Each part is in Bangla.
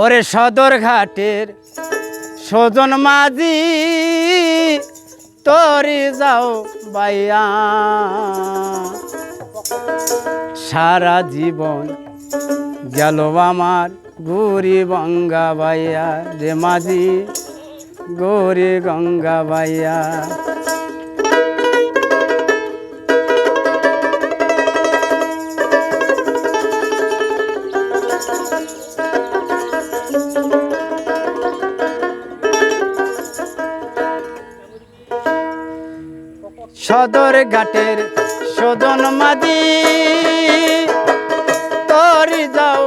ওরে সদর ঘাটের সজন মাঝি, তরি যাও বাইয়া। সারা জীবন গেল আমার গৌরী গঙ্গা বাইয়া রে মাঝি, গৌরী গঙ্গা বাইয়া সদর ঘাটের সদন মাদি। তরি যাও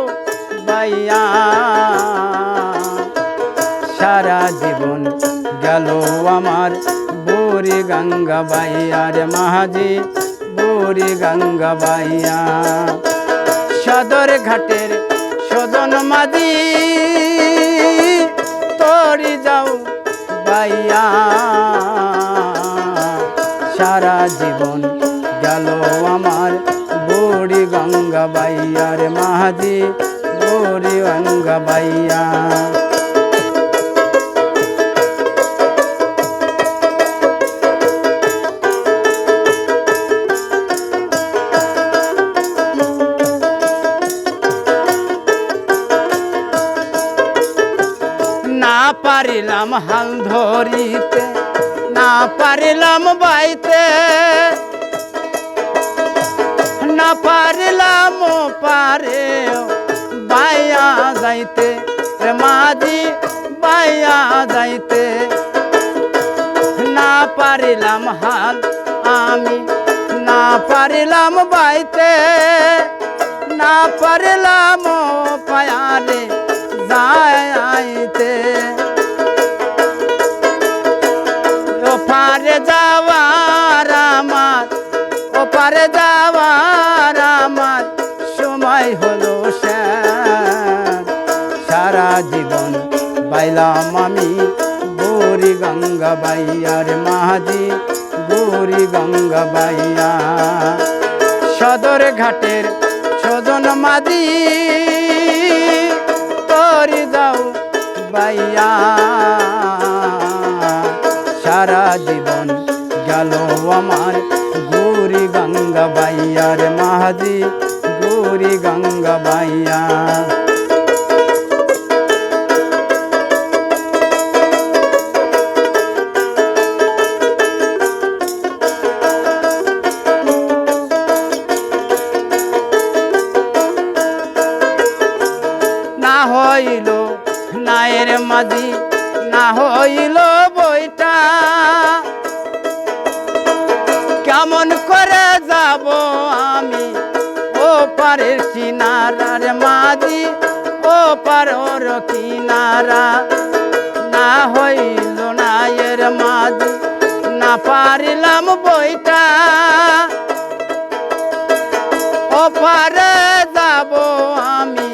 বাইয়া সারা জীবন গেল আমার বুড়ি গঙ্গা বাইয়া রে মাহাজি, বুড়ি গঙ্গা বাইয়া সদর ঘাটের সদন মাদি। তরি যাও বাইয়া জীবন গেল আমার। বুড়ি গঙ্গা বাইয়ার মাহাজি বুড়ি গঙ্গা বাইয়া। পারিলাম হাল ধরিতে। না পারিলাম বাইতে। না পারিলাম পারে বাইয়া যাইতে। রে মাঝি, বাইয়া যাইতে। না পারিলাম হাল আমি, না পারিলাম বাইতে। না পারিলাম ওপারে যাওয়ার আমার সময় হলো। সারা জীবন বাইলাম আমি গৌরী গঙ্গা বাইয়ার মাহাজি গৌরী গঙ্গা বাইয়া সদর ঘাটের সদন মাদি তরি যাও বাইয়া সারা জীবন গেল আমার গঙ্গা বাইয়ার মাহাজি গৌরী গঙ্গা বাইয়া। না হইল নায়ের মাঝি, না হইল বইটা। কেমন করে যাব আমি। ও পারের কিনারার মাঝি ও পারর কিনারা। না হইল নায়ের মাঝি, না পারিলাম বইটা। ওপারে যাব আমি,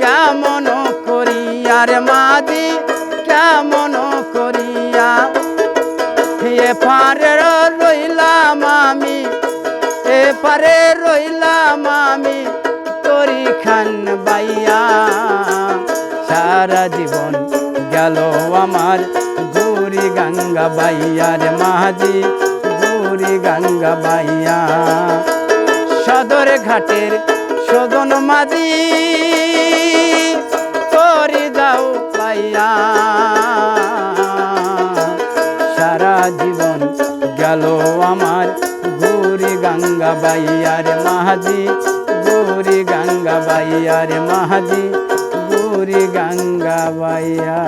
কেমন করিয়ার মাদি কেমন করিয়া। পারে পারে রইলাম আমি তরি খান বাইয়া। সারা জীবন গেল আমার গৌরী গঙ্গা বাইয়ার মাঝি গৌরী গঙ্গা বাইয়া। সদর ঘাটের সদন মাঝি তরি যাও পাইয়া। সারা জীবন গেল আমার গঙ্গা বাইয়ার মাহাজি গৌরী গঙ্গা বাইয়ার মাহাজি গৌরী গঙ্গা বাইয়া।